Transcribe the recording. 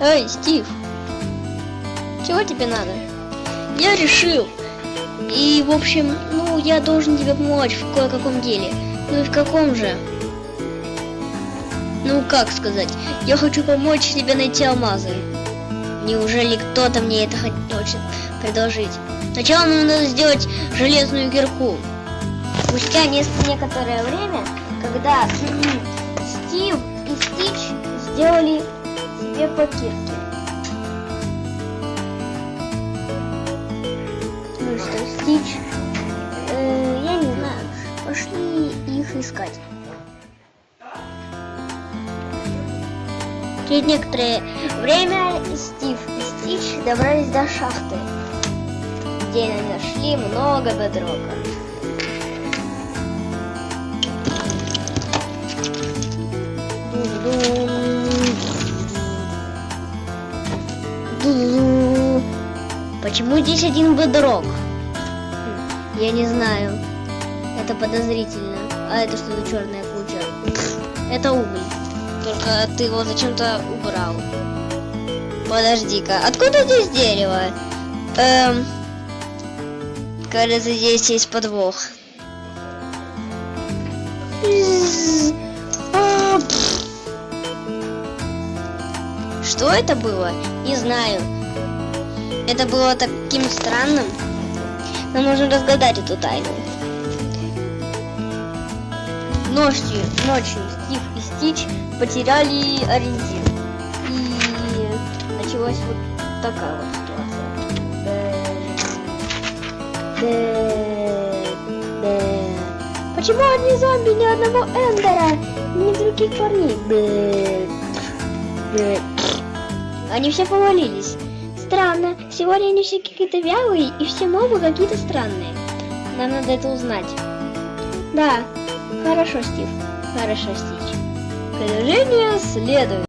Эй, Стив, чего тебе надо? Я решил. И, в общем, ну, я должен тебе помочь в кое-каком деле. Ну и в каком же? Ну, как сказать, я хочу помочь тебе найти алмазы. Неужели кто-то мне это хочет предложить? Сначала нам надо сделать железную кирку. Спустя некоторое время, когда Стив и Стич сделали по кирке. Ну что, Стич, э, я не знаю, пошли их искать. Через некоторое время Стив и Стич добрались до шахты, где нашли много бедрока. Почему здесь один бедрок? Я не знаю. Это подозрительно. А это что за черная куча? Это уголь. Только ты его зачем-то убрал. Подожди-ка, откуда здесь дерево? Эм, кажется, здесь есть подвох. Что это было? Не знаю. Это было таким странным. Мы можем разгадать эту тайну. Ночью, ночью Стив и Стич потеряли ориентир. И началась вот такая вот ситуация. Почему одни зомби, ни одного Эндера, ни других парней? Они все повалились. Странно. Сегодня они все какие-то вялые, и все мобы какие-то странные. Нам надо это узнать. Да, хорошо, Стив. Хорошо, Стич. Продолжение следует.